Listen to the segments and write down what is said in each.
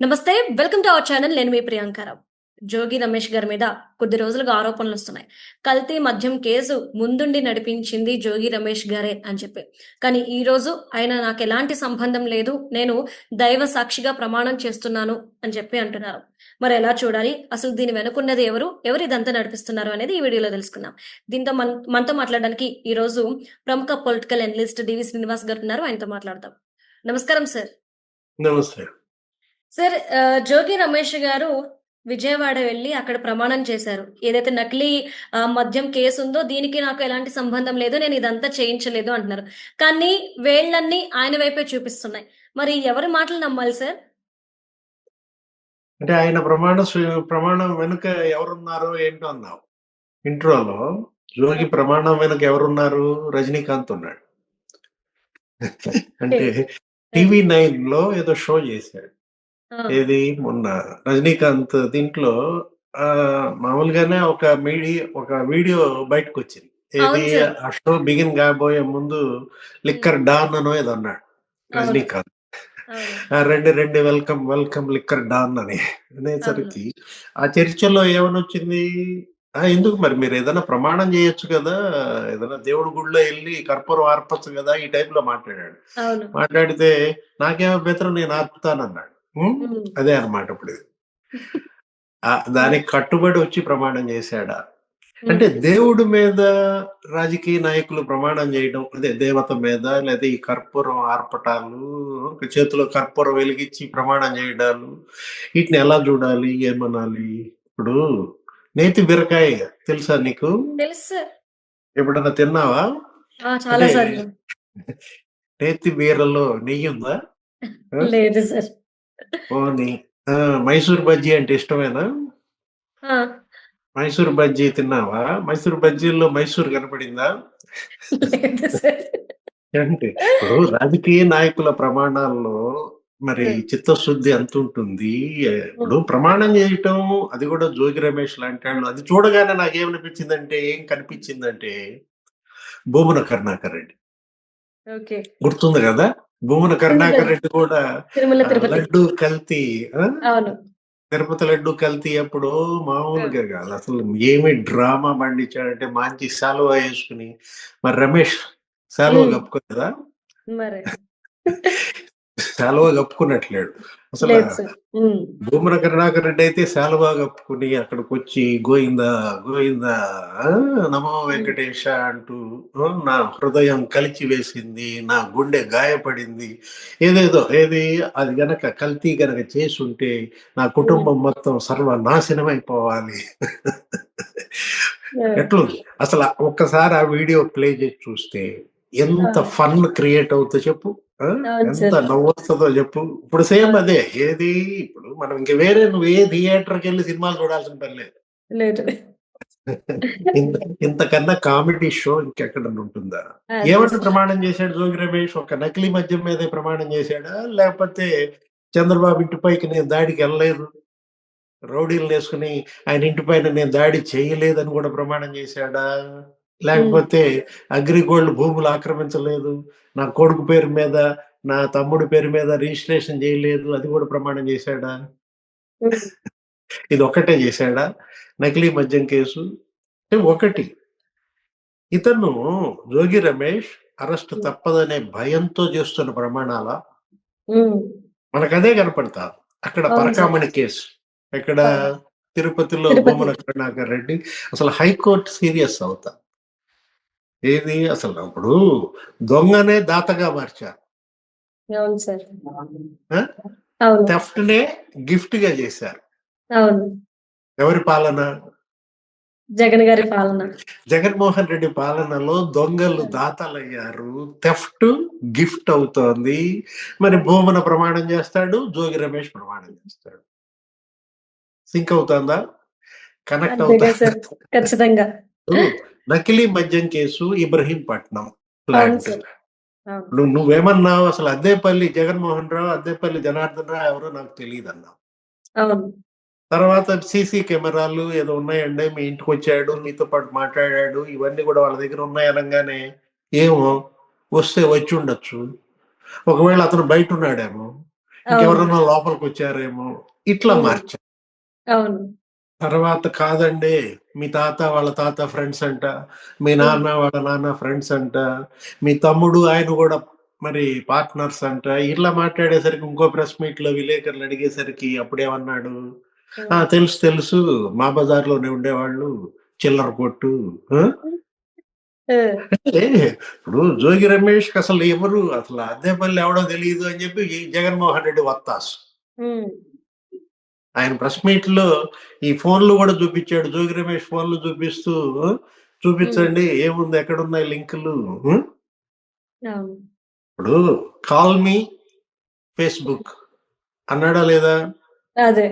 నమస్తే welcome to our channel. నేను మీ ప్రియాంకారావు జోగి రమేష్ గారి మీద కొద్ది రోజులుగా ఆరోపణలు వస్తున్నాయి. కల్తీ మద్యం కేసు ముందుండి నడిపించింది జోగి రమేష్ గారే అని చెప్పి. కానీ ఈ రోజు ఆయన నాకు ఎలాంటి సంబంధం లేదు నేను దైవ సాక్షిగా ప్రమాణం చేస్తున్నాను అని చెప్పి అంటున్నారు. మరి ఎలా చూడాలి? అసలు దీని వెనుకున్నది ఎవరు? ఎవరు ఇదంతా నడిపిస్తున్నారు అనేది ఈ వీడియోలో తెలుసుకుందాం. దీంతో మన మనతో మాట్లాడడానికి ఈ రోజు ప్రముఖ పొలిటికల్ అనలిస్ట్ డివి శ్రీనివాస్ గారు ఉన్నారు. ఆయనతో మాట్లాడదాం. నమస్కారం సార్. నమస్తే. సార్ జోగి రమేష్ గారు విజయవాడ వెళ్ళి అక్కడ ప్రమాణం చేశారు. ఏదైతే నకిలీ మద్యం కేసు ఉందో దీనికి నాకు ఎలాంటి సంబంధం లేదు నేను ఇదంతా చేయించలేదు అంటున్నారు. కానీ వేళ్ళన్నీ ఆయన వైపే చూపిస్తున్నాయి. మరి ఎవరి మాటలు నమ్మాలి సార్? అంటే ఆయన ప్రమాణ ప్రమాణం వెనుక ఎవరున్నారో ఏంటో అన్నావు ఇంట్రోలో జోగి ప్రమాణం వెనుక ఎవరున్నారు? రజనీకాంత్ ఉన్నాడు. అంటే టీవీ నైన్లో ఏదో షో చేశాడు. ఏది? మొన్న రజనీకాంత్ దీంట్లో ఆ మామూలుగానే ఒక మీడియా ఒక వీడియో బయటకు వచ్చింది ఏది. ఆ షో బిగిన్ కాబోయే ముందు లిక్కర్ డాన్ అనో ఏదో అన్నాడు రజనీకాంత్. రండి రండి వెల్కమ్ వెల్కమ్ లిక్కర్ డాన్ అని అనేసరికి ఆ చర్చలో ఏమనొచ్చింది? ఆ ఎందుకు మరి మీరు ఏదైనా ప్రమాణం చేయొచ్చు కదా ఏదైనా దేవుడి గుడిలో వెళ్ళి కర్పూరం ఆర్పచ్చు కదా ఈ టైప్లో మాట్లాడాడు మాట్లాడితే నాకేమో బెతరం నేను ఆర్పుతానన్నాడు. అదే అన్నమాట ఇప్పుడు దానికి కట్టుబడి వచ్చి ప్రమాణం చేశాడా? అంటే దేవుడి మీద రాజకీయ నాయకులు ప్రమాణం చేయడం అదే దేవత మీద లేదా ఈ కర్పూరం ఆర్పటాలు చేతిలో కర్పూరం వెలిగించి ప్రమాణం చేయడాలు వీటిని ఎలా చూడాలి ఏమనాలి? ఇప్పుడు నేతి బీరకాయ తెలుసా నీకు? ఎప్పుడన్నా తిన్నావా? నేతి బీరలో నెయ్యి ఉందా లేదు సార్. పోనీ ఆ, మైసూర్ బజ్జీ అంటే ఇష్టమేనా? ఆ, మైసూర్ బజ్జీ తిన్నావా? మైసూర్ బజ్జీల్లో మైసూర్ కనపడిందా? లేదు సార్. అంటే ఇప్పుడు రాజకీయ నాయకుల ప్రమాణాల్లో మరి. చిత్తశుద్ధి ఎంత ఉంటుంది? ఇప్పుడు ప్రమాణం చేయటం అది కూడా జోగి రమేష్ లాంటి వాళ్ళు. అది చూడగానే నాకేమనిపించిందంటే ఏం కనిపించిందంటే భూమన కరుణాకర్ రెడ్డి. ఓకే. గుర్తుంది కదా? భూమన కరుణాకర్ రెడ్డి కూడా లడ్డు కల్తీ తిరుపతి లడ్డు కల్తీ అప్పుడు మామూలుగా కాదు. అసలు ఏమి డ్రామా పండించాడంటే మంచి శాలువా వేసుకుని మరి రమేష్ శాలువా Hmm. కప్పుకోలేదా మరి. శాలువా కప్పుకున్నట్లేడు. అసలు. భూమన కరుణాకర్ రెడ్డి అయితే శాలువా కప్పుకుని అక్కడికి వచ్చి గోయిందా గోయిందా నమో వెంకటేశ అంటూ నా హృదయం కలిచి వేసింది నా గుండె గాయపడింది. ఏదేదో ఏది అది గనక కల్తీ గనక చేసుంటే నా కుటుంబం మొత్తం సర్వనాశనం అయిపోవాలి ఎట్లుంది? అసలు ఒక్కసారి ఆ వీడియో ప్లే చేసి చూస్తే ఎంత. ఫన్ క్రియేట్ అవుతుందో చెప్పు. ఎంత. నవ్వొస్తుందో చెప్పు. ఇప్పుడు సేమ్ అదే ఏది ఇప్పుడు మనం ఇంక వేరే నువ్వు ఏ థియేటర్కి వెళ్ళి సినిమాలు చూడాల్సిన పని లేదు. లేదు. ఇంత- ఇంతకన్నా కామెడీ షో ఇంకెక్కడ ఉంటుందా? ఏమంటే ప్రమాణం చేశాడు జోగి రమేష్? ఒక నకిలీ మద్యం మీదే ప్రమాణం చేశాడా? లేకపోతే చంద్రబాబు ఇంటి పైకి నేను దాడికి వెళ్ళలేదు. రౌడీలు వేసుకుని ఆయన ఇంటి పైన నేను దాడి చేయలేదని కూడా ప్రమాణం చేశాడా? లేకపోతే అగ్రిగోల్డ్ భూములు ఆక్రమించలేదు నా కొడుకు పేరు మీద నా తమ్ముడి పేరు మీద రిజిస్ట్రేషన్ చేయలేదు అది కూడా ప్రమాణం చేశాడా. ఇది ఒక్కటే చేశాడా నకిలీ మద్యం కేసు ఒకటి ఇతను జోగి రమేష్ అరెస్ట్ తప్పదనే భయంతో చేస్తున్న ప్రమాణాల ఉమ్. మనకు అదే కనపడతా అక్కడ. పరకామణి కేసు ఇక్కడ. తిరుపతిలో తిరుపతి. బొమ్మల కరుణాకర్ రెడ్డి అసలు హైకోర్టు సీరియస్ అవుతా ఏది అసలు అప్పుడు దొంగనే దాతగా మార్చారు. థెఫ్ట్ నే గిఫ్ట్గా చేశారు. ఎవరి పాలన? జగన్ గారి పాలన. జగన్మోహన్ రెడ్డి పాలనలో దొంగలు దాతలయ్యారు. థెఫ్ట్ గిఫ్ట్ అవుతోంది. మరి భూమన ప్రమాణం చేస్తాడు జోగి రమేష్ ప్రమాణం చేస్తాడు. సింక్ అవుతుందా? కనెక్ట్ అవుతా ఖచ్చితంగా. నకిలీ మద్యం కేసు ఇబ్రహీంపట్నం ప్లాంట్. నువ్వు నువ్వేమన్నావు? అసలు అద్దేపల్లి జగన్మోహన్ రావు అద్దేపల్లి జనార్దన్ రావు ఎవరో నాకు తెలియదు అన్నావు తర్వాత సీసీ కెమెరాలు ఏదో ఉన్నాయండి మీ ఇంటికి వచ్చాడు మీతో పాటు మాట్లాడాడు ఇవన్నీ కూడా వాళ్ళ దగ్గర ఉన్నాయి అనగానే ఏమో వస్తే వచ్చి ఉండొచ్చు. ఒకవేళ అతను బయట ఉన్నాడేమో ఇంకెవరన్నా లోపలికి వచ్చారేమో ఇట్లా. మార్చారు. తర్వాత కాదండి మీ తాత వాళ్ళ తాత ఫ్రెండ్స్ అంట మీ నాన్న వాళ్ళ నాన్న ఫ్రెండ్స్ అంట మీ తమ్ముడు ఆయన కూడా మరి పార్ట్నర్స్ అంట ఇట్లా మాట్లాడేసరికి ఇంకో ప్రెస్ మీట్లో విలేకరులు అడిగేసరికి అప్పుడేమన్నాడు? ఆ తెలుసు తెలుసు మా బజార్లోనే ఉండేవాళ్ళు చిల్లర కొట్టు అంటే ఇప్పుడు జోగి రమేష్ అసలు ఎవరు అసలు అద్దెపల్లి ఎవడో తెలియదు అని చెప్పి జగన్మోహన్ రెడ్డి వత్తాసు. ఆయన ప్రెస్ మీట్లో ఈ ఫోన్లు కూడా చూపించాడు. జోగి రమేష్ ఫోన్లు చూపిస్తూ చూపించండి ఏముంది ఎక్కడున్నాయి లింకులు ఇప్పుడు కాల్ మీ ఫేస్బుక్ అన్నాడా లేదా? అదే.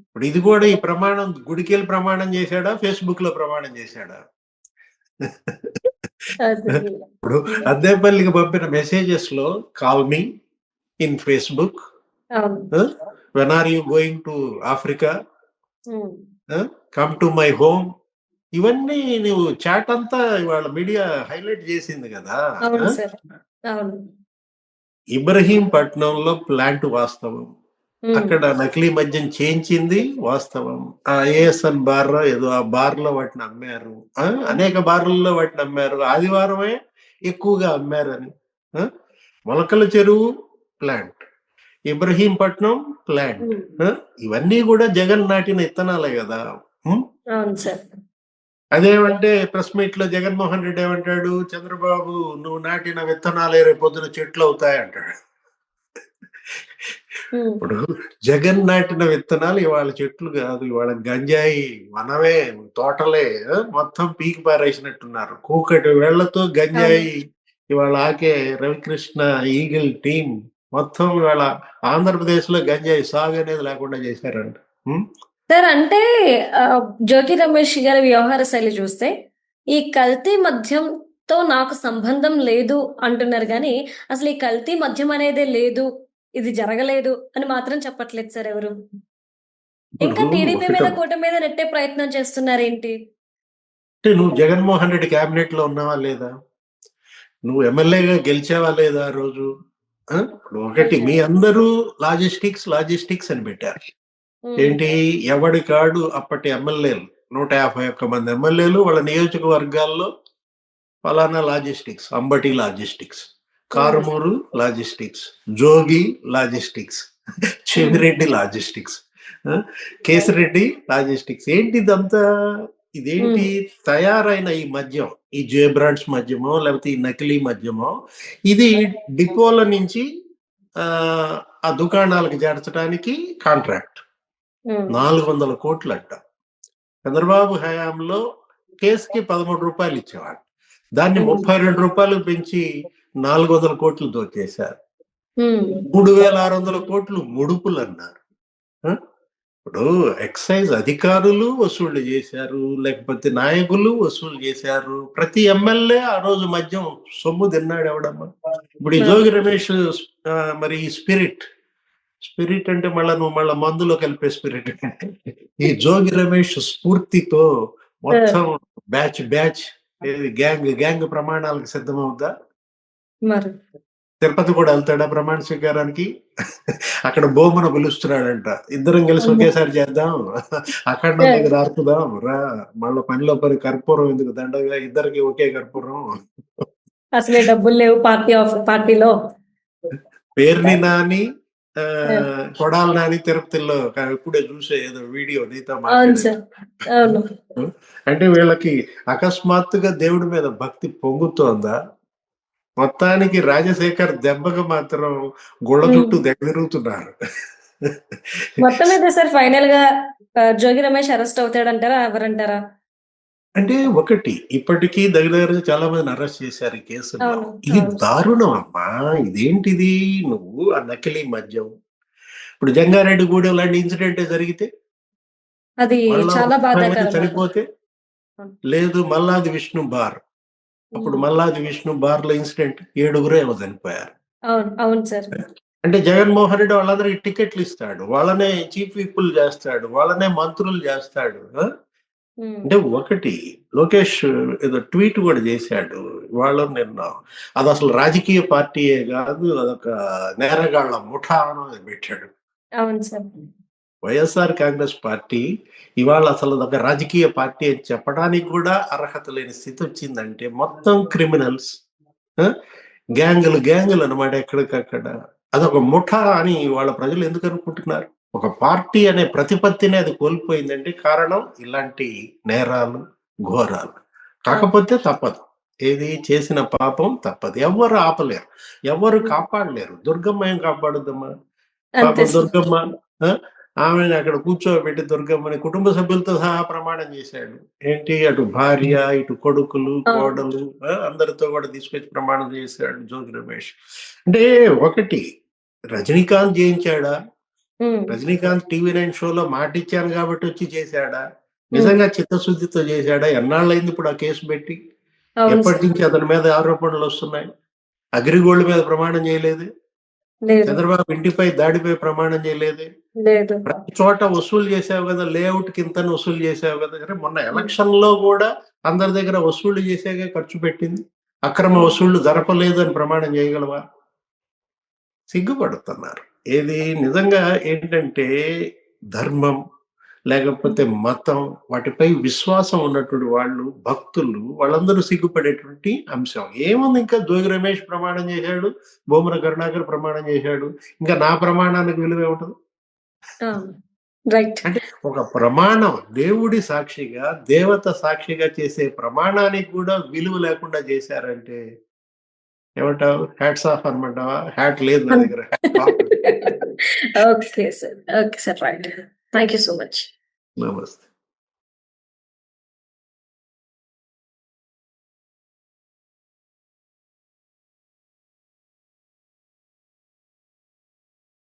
ఇప్పుడు ఇది కూడా ఈ ప్రమాణం గుడికెళ్ళి ప్రమాణం చేశాడా ఫేస్బుక్లో ప్రమాణం చేశాడా? ఇప్పుడు అద్దెపల్లికి పంపిన మెసేజెస్లో call me in Facebook. When are you going to Africa come to my home ఇవన్నీ నువ్వు చాట్ అంతా ఇవాళ మీడియా హైలైట్ చేసింది కదా అవును ఇబ్రహీంపట్నంలో ప్లాంట్ వాస్తవం. ఉమ్, అక్కడ నకిలీ మద్యం చేయించింది వాస్తవం. ఆ ఏఎస్ఎన్ బార్ ఏదో ఆ బార్లో వాటిని అమ్మారు? అనేక బార్లలో వాటిని అమ్మారు. ఆదివారమే ఎక్కువగా అమ్మారని? మొలకల చెరువు ప్లాంట్ ఇబ్రహీంపట్నం ప్లాంట్? ఇవన్నీ కూడా జగన్ నాటిన ఇత్తనాలే కదా. అదేమంటే ప్రెస్ మీట్లో జగన్మోహన్ రెడ్డి ఏమంటాడు? చంద్రబాబు నువ్వు నాటిన విత్తనాలే రేపు పొద్దున చెట్లు అవుతాయి అంటాడు. ఇప్పుడు జగన్ నాటిన విత్తనాలు ఇవాళ చెట్లు కాదు. ఇవాళ గంజాయి వనమే తోటలే? మొత్తం పీకి పారేసినట్టున్నారు. కూకటి వేళ్ళతో గంజాయి ఇవాళ ఆకే రవికృష్ణ ఈగిల్ టీం మొత్తం ఇవాళ ఆంధ్రప్రదేశ్లో గంజాయి సాగు అనేది లేకుండా చేశారంట? సార్ అంటే జ్యోతి రమేష్ గారి వ్యవహార శైలి చూస్తే ఈ కల్తీ మద్యంతో నాకు సంబంధం లేదు అంటున్నారు కానీ అసలు ఈ కల్తీ మద్యం అనేదే లేదు ఇది జరగలేదు అని మాత్రం చెప్పట్లేదు సార్ ఎవరు. ఇంకా టీడీపీ మీద కూటమి మీద నెట్టే ప్రయత్నం చేస్తున్నారు ఏంటి అంటే నువ్వు జగన్మోహన్ రెడ్డి కేబినెట్లో ఉన్నావా లేదా? నువ్వు ఎమ్మెల్యేగా గెలిచావా లేదా ఆ రోజు? ఒకటి మీ అందరూ లాజిస్టిక్స్ లాజిస్టిక్స్ అని పెట్టారు. ఏంటి? ఎవడి కాడు అప్పటి ఎమ్మెల్యేలు? నూట యాభై ఒక్క మంది ఎమ్మెల్యేలు వాళ్ళ నియోజకవర్గాల్లో ఫలానా logistics Ambati logistics Karumuru logistics Jogi logistics Chevireddy logistics? Kesireddy logistics. ఏంటి ఇదంతా ఇదేంటి? తయారైన ఈ మద్యం ఈ జే బ్రాండ్స్ మద్యమో లేకపోతే ఈ నకిలీ మద్యమో ఇది డిపోల నుంచి ఆ ఆ దుకాణాలకు చేర్చడానికి కాంట్రాక్ట్. నాలుగు వందల కోట్లు అంట చంద్రబాబు హయాంలో కేసుకి పదమూడు రూపాయలు ఇచ్చేవాడు. దాన్ని. ముప్పై రెండు రూపాయలు పెంచి నాలుగు వందల కోట్లు దోచేశారు. మూడు వేల ఆరు వందల కోట్లు ముడుపులు అన్నారు? ఇప్పుడు ఎక్సైజ్ అధికారులు వసూళ్ళు చేశారు లేకపోతే నాయకులు వసూలు చేశారు. ప్రతి ఎమ్మెల్యే ఆ రోజు మద్యం సొమ్ము తిన్నాడు ఎవడమ్మా? ఇప్పుడు ఈ జోగి రమేష్ మరి ఈ స్పిరిట్ స్పిరిట్ అంటే మళ్ళా నువ్వు మళ్ళా మందులో కలిపే స్పిరిట్. ఈ జోగి రమేష్ స్ఫూర్తితో మొత్తం బ్యాచ్ బ్యాచ్. గ్యాంగ్ గ్యాంగ్ ప్రమాణాలకు సిద్ధమవుద్దా? మరి తిరుపతి కూడా వెళ్తాడా ప్రమాణ స్వీకారానికి? అక్కడ బొమ్మను పిలుస్తున్నాడంట. ఇద్దరం కలిసి ఒకేసారి చేద్దాం. అక్కడ దగ్గర ఆర్పుదాం. రా. మళ్ళీ పనిలో పని కర్పూరం ఎందుకు దండగా? ఇద్దరికి ఒకే కర్పూరం. అసలే డబ్బులు లేవు పార్టీ ఆఫ్ పార్టీలో. పేరుని నాని కొడాలి నాని తిరుపతిలో. ఇప్పుడే చూసే ఏదో వీడియో నీతో అంటే వీళ్ళకి అకస్మాత్తుగా దేవుడి మీద భక్తి పొంగుతోందా? మొత్తానికి రాజశేఖర్ దెబ్బకు మాత్రం గుళ్ళ చుట్టూ దగ్గరుతున్నారు మొత్తం మీద సార్ ఫైనల్గా జోగి రమేష్ అరెస్ట్ అవుతాడంటారా ఎవరంటారా? అంటే ఒకటి ఇప్పటికీ దగ్గర దగ్గర చాలా మందిని అరెస్ట్ చేశారు ఈ కేసులో ఇది. దారుణం అమ్మా. ఇదేంటిది? నువ్వు ఆ నకిలీ మద్యం. ఇప్పుడు జంగారెడ్డి గూడెం లాంటి ఇన్సిడెంట్ జరిగితే? అది చాలా మంది చనిపోతే? లేదు మల్లాది విష్ణు బార్. అప్పుడు మల్లాది విష్ణు బార్లో ఇన్సిడెంట్ ఏడుగురు ఏమో చనిపోయారు. అవును సార్. అంటే జగన్మోహన్ రెడ్డి వాళ్ళందరికి టికెట్లు ఇస్తాడు వాళ్ళనే చీఫ్ విప్పులు చేస్తాడు వాళ్ళనే మంత్రులు చేస్తాడు. అంటే ఒకటి లోకేష్ ఏదో ట్వీట్ కూడా చేశాడు ఇవాళ నిన్న. అది అసలు రాజకీయ పార్టీయే కాదు అదొక నేరగాళ్ళ ముఠా అని పెట్టాడు. అవును సార్. వైఎస్ఆర్ కాంగ్రెస్ పార్టీ ఇవాళ అసలు ఒక రాజకీయ పార్టీ అని చెప్పడానికి కూడా అర్హత లేని స్థితి వచ్చిందంటే మొత్తం క్రిమినల్స్ గ్యాంగులు గ్యాంగులు అనమాట ఎక్కడికక్కడ. అదొక ముఠా అని వాళ్ళ ప్రజలు ఎందుకు అనుకుంటున్నారు? ఒక పార్టీ అనే ప్రతిపత్తిని అది కోల్పోయిందంటే కారణం ఇలాంటి నేరాలు ఘోరాలు. కాకపోతే తప్పదు. ఏది చేసిన పాపం తప్పదు. ఎవరు ఆపలేరు. ఎవరు కాపాడలేరు. దుర్గమ్మ ఏం పాపం సార్. దుర్గమ్మ ఆమెను అక్కడ కూర్చోబెట్టి దుర్గమ్మని కుటుంబ సభ్యులతో సహా ప్రమాణం చేశాడు. ఏంటి? అటు భార్య ఇటు కొడుకులు. కోడలు అందరితో కూడా తీసుకొచ్చి ప్రమాణం చేశాడు జోగి రమేష్. అంటే ఒకటి రజనీకాంత్ చేయించాడా. రజనీకాంత్ టీవీ నైన్ షోలో మాట ఇచ్చాను కాబట్టి వచ్చి చేశాడా? నిజంగా చిత్తశుద్ధితో చేశాడా? ఎన్నాళ్ళైంది ఇప్పుడు ఆ కేసు పెట్టి? ఎప్పటి. నుంచి అతని మీద ఆరోపణలు వస్తున్నాయి? అగ్రిగోల్డ్ మీద ప్రమాణం చేయలేదు? లేదు. చంద్రబాబు ఇంటిపై దాడిపై ప్రమాణం చేయలేదు. లేదు. ప్రతి చోట వసూలు చేసావు కదా లేఅవుట్ కింద వసూలు చేసావు కదా. మొన్న ఎలక్షన్లో కూడా అందరి దగ్గర వసూళ్ళు చేసాక ఖర్చు పెట్టింది. అక్రమ వసూళ్ళు జరపలేదు అని ప్రమాణం చేయగలవా? సిగ్గుపడుతున్నారు. ఏది నిజంగా ఏంటంటే ధర్మం లేకపోతే మతం వాటిపై విశ్వాసం ఉన్నటువంటి వాళ్ళు భక్తులు వాళ్ళందరూ సిగ్గుపడేటువంటి అంశం ఏముంది ఇంకా జోగి రమేష్ ప్రమాణం చేశాడు బొమ్మర కరుణాకర్ ప్రమాణం చేశాడు ఇంకా నా ప్రమాణానికి విలువ ఏముంటది. అంటే ఒక ప్రమాణం దేవుడి సాక్షిగా దేవత సాక్షిగా చేసే ప్రమాణానికి కూడా విలువ లేకుండా చేశారంటే ఏమంటావు హ్యాట్స్ ఆఫ్ అనమంటావా హ్యాట్ లేదు నా దగ్గర. Okay sir. Okay sir. Right. Thank you so much. నమస్తే